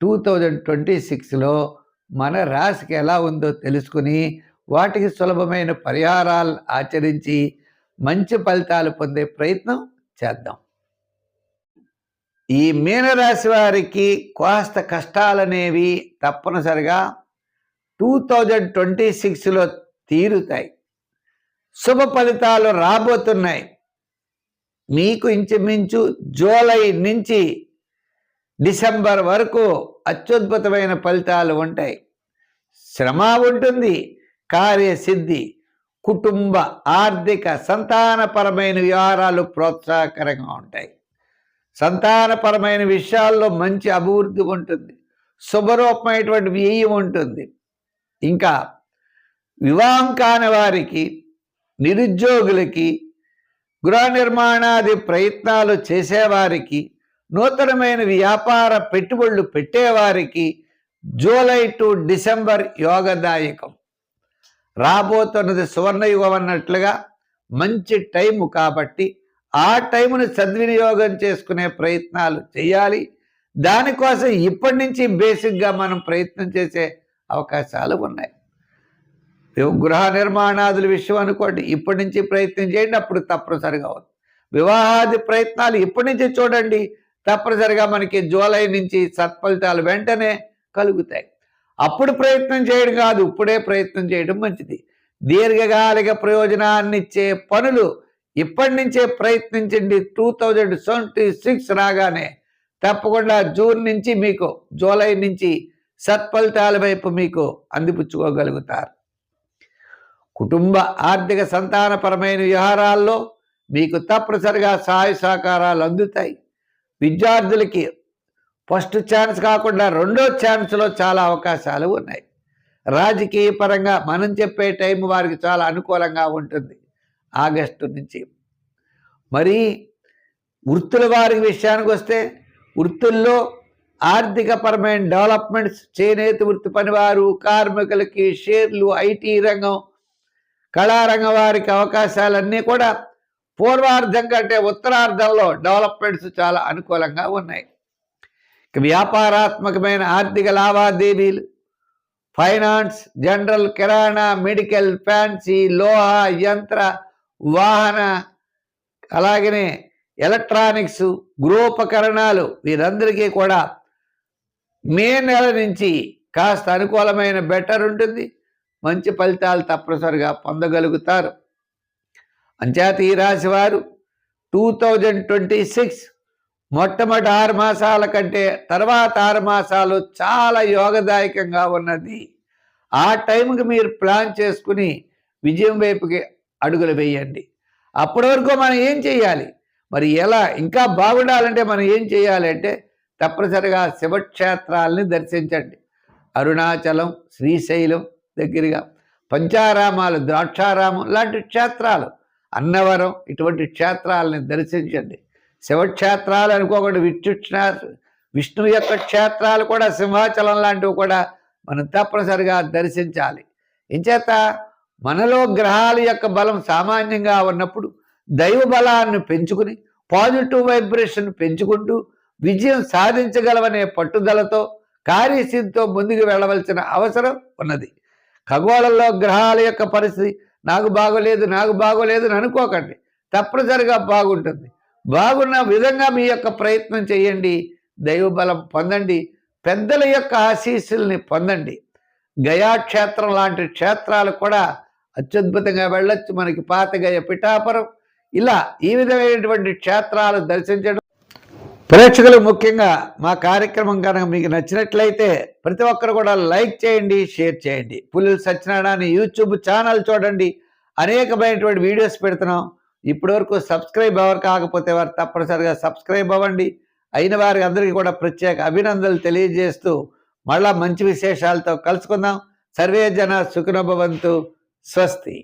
Two thousand twenty సిక్స్లో మన రాశికి ఎలా ఉందో తెలుసుకుని వాటికి సులభమైన పరిహారాలు ఆచరించి మంచి ఫలితాలు పొందే ప్రయత్నం చేద్దాం. ఈ మీనరాశి వారికి కాస్త కష్టాలనేవి తప్పనిసరిగా టూ థౌజండ్ ట్వంటీ సిక్స్లో తీరుతాయి. శుభ ఫలితాలు రాబోతున్నాయి. మీకు ఇంచుమించు జూలై నుంచి డిసెంబర్ వరకు అత్యద్భుతమైన ఫలితాలు ఉంటాయి. శ్రమ ఉంటుంది కార్యసిద్ధి కుటుంబ ఆర్థిక సంతానపరమైన వ్యవహారాలు ప్రోత్సాహకరంగా ఉంటాయి. సంతానపరమైన విషయాల్లో మంచి అభివృద్ధి ఉంటుంది శుభరూపమైనటువంటి వ్యయం ఉంటుంది. ఇంకా వివాహం కాని వారికి నిరుద్యోగులకి గృహ నిర్మాణాది ప్రయత్నాలు చేసేవారికి నూతనమైన వ్యాపార పెట్టుబడులు పెట్టేవారికి జూలై టు డిసెంబర్ యోగదాయకం. రాబోతున్నది సువర్ణయుగం అన్నట్లుగా మంచి టైము కాబట్టి ఆ టైమును సద్వినియోగం చేసుకునే ప్రయత్నాలు చేయాలి. దానికోసం ఇప్పటి నుంచి బేసిక్గా మనం ప్రయత్నం చేసే అవకాశాలు ఉన్నాయి. గృహ నిర్మాణాదుల విషయం అనుకోండి ఇప్పటి నుంచి ప్రయత్నం చేయండి అప్పుడు తప్పనిసరిగా అవుతుంది. వివాహాది ప్రయత్నాలు ఇప్పటి నుంచి చూడండి తప్పనిసరిగా మనకి జూలై నుంచి సత్ఫలితాలు వెంటనే కలుగుతాయి. అప్పుడు ప్రయత్నం చేయడం కాదు ఇప్పుడే ప్రయత్నం చేయడం మంచిది. దీర్ఘకాలిక ప్రయోజనాన్ని ఇచ్చే పనులు ఇప్పటి నుంచే ప్రయత్నించండి. టూ థౌజండ్ ట్వంటీ సిక్స్ రాగానే తప్పకుండా జూన్ నుంచి మీకు జూలై నుంచి సత్ఫలితాల వైపు మీకు అందిపుచ్చుకోగలుగుతారు. కుటుంబ ఆర్థిక సంతానపరమైన వ్యవహారాల్లో మీకు తప్పనిసరిగా సహాయ సహకారాలు అందుతాయి. విద్యార్థులకి ఫస్ట్ ఛాన్స్ కాకుండా రెండో ఛాన్స్లో చాలా అవకాశాలు ఉన్నాయి. రాజకీయ పరంగా మనం చెప్పే టైం వారికి చాలా అనుకూలంగా ఉంటుంది. ఆగస్టు నుంచి. మరి వృత్తుల వారి విషయానికి వస్తే వృత్తుల్లో ఆర్థికపరమైన డెవలప్మెంట్స్ చేనేత వృత్తి పనివారు కార్మికులకి షేర్లు ఐటీ రంగం కళారంగం వారికి అవకాశాలన్నీ కూడా పూర్వార్ధం కంటే ఉత్తరార్ధంలో డెవలప్మెంట్స్ చాలా అనుకూలంగా ఉన్నాయి. వ్యాపారాత్మకమైన ఆర్థిక లావాదేవీలు finance general kirana medical fancy లోహ యంత్ర వాహన అలాగనే ఎలక్ట్రానిక్స్ గృహోపకరణాలు వీరందరికీ కూడా మే నెల నుంచి కాస్త అనుకూలమైన బెటర్ ఉంటుంది. మంచి ఫలితాలు తప్పనిసరిగా పొందగలుగుతారు. అంచేత ఈ రాశి వారు టూ థౌజండ్ ట్వంటీ సిక్స్ మొట్టమొదటి ఆరు మాసాల కంటే తర్వాత ఆరు మాసాలు చాలా యోగదాయకంగా ఉన్నది. ఆ టైంకి మీరు ప్లాన్ చేసుకుని విజయం వైపుకి అడుగులు వేయండి. అప్పటి వరకు మనం ఏం చేయాలి? మరి ఎలా? ఇంకా బాగుండాలంటే మనం ఏం చేయాలి అంటే తప్పనిసరిగా శివక్షేత్రాలని దర్శించండి. అరుణాచలం శ్రీశైలం దగ్గరగా పంచారామాలు ద్రాక్షారామం లాంటి క్షేత్రాలు అన్నవరం ఇటువంటి క్షేత్రాలని దర్శించండి. శివక్షేత్రాలు అనుకోకుండా విష్ణు విష్ణు యొక్క క్షేత్రాలు కూడా సింహాచలం లాంటివి కూడా మనం తప్పనిసరిగా దర్శించాలి. ఇంచేత మనలో గ్రహాల యొక్క బలం సామాన్యంగా ఉన్నప్పుడు దైవ బలాన్ని పెంచుకుని పాజిటివ్ వైబ్రేషన్ పెంచుకుంటూ విజయం సాధించగలవనే పట్టుదలతో కార్యసిద్ధితో ముందుకు వెళ్ళవలసిన అవసరం ఉన్నది. ఖగోళంలో గ్రహాల యొక్క పరిస్థితి నాకు బాగోలేదు నాకు బాగోలేదు అని అనుకోకండి. తప్పనిసరిగా బాగుంటుంది. బాగున్న విధంగా మీ యొక్క ప్రయత్నం చేయండి. దైవబలం పొందండి. పెద్దల యొక్క ఆశీస్సుల్ని పొందండి. గయాక్షేత్రం లాంటి క్షేత్రాలు కూడా అత్యద్భుతంగా వెళ్ళొచ్చు. మనకి పాతగయ పిఠాపురం. ఇలా ఈ విధమైనటువంటి క్షేత్రాలు దర్శించడం ప్రేక్షకులు ముఖ్యంగా మా కార్యక్రమం కనుక మీకు నచ్చినట్లయితే ప్రతి ఒక్కరు కూడా లైక్ చేయండి షేర్ చేయండి. పులులు సత్యనారాయణ యూట్యూబ్ ఛానల్ చూడండి. అనేకమైనటువంటి వీడియోస్ పెడుతున్నాం. ఇప్పటివరకు సబ్స్క్రైబ్ ఎవరు కాకపోతే వారు తప్పనిసరిగా సబ్స్క్రైబ్ అవ్వండి. అయిన వారికి అందరికీ కూడా ప్రత్యేక అభినందనలు తెలియజేస్తూ మళ్ళా మంచి విశేషాలతో కలుసుకుందాం. సర్వే జన సుఖనభవంతు స్వస్తి.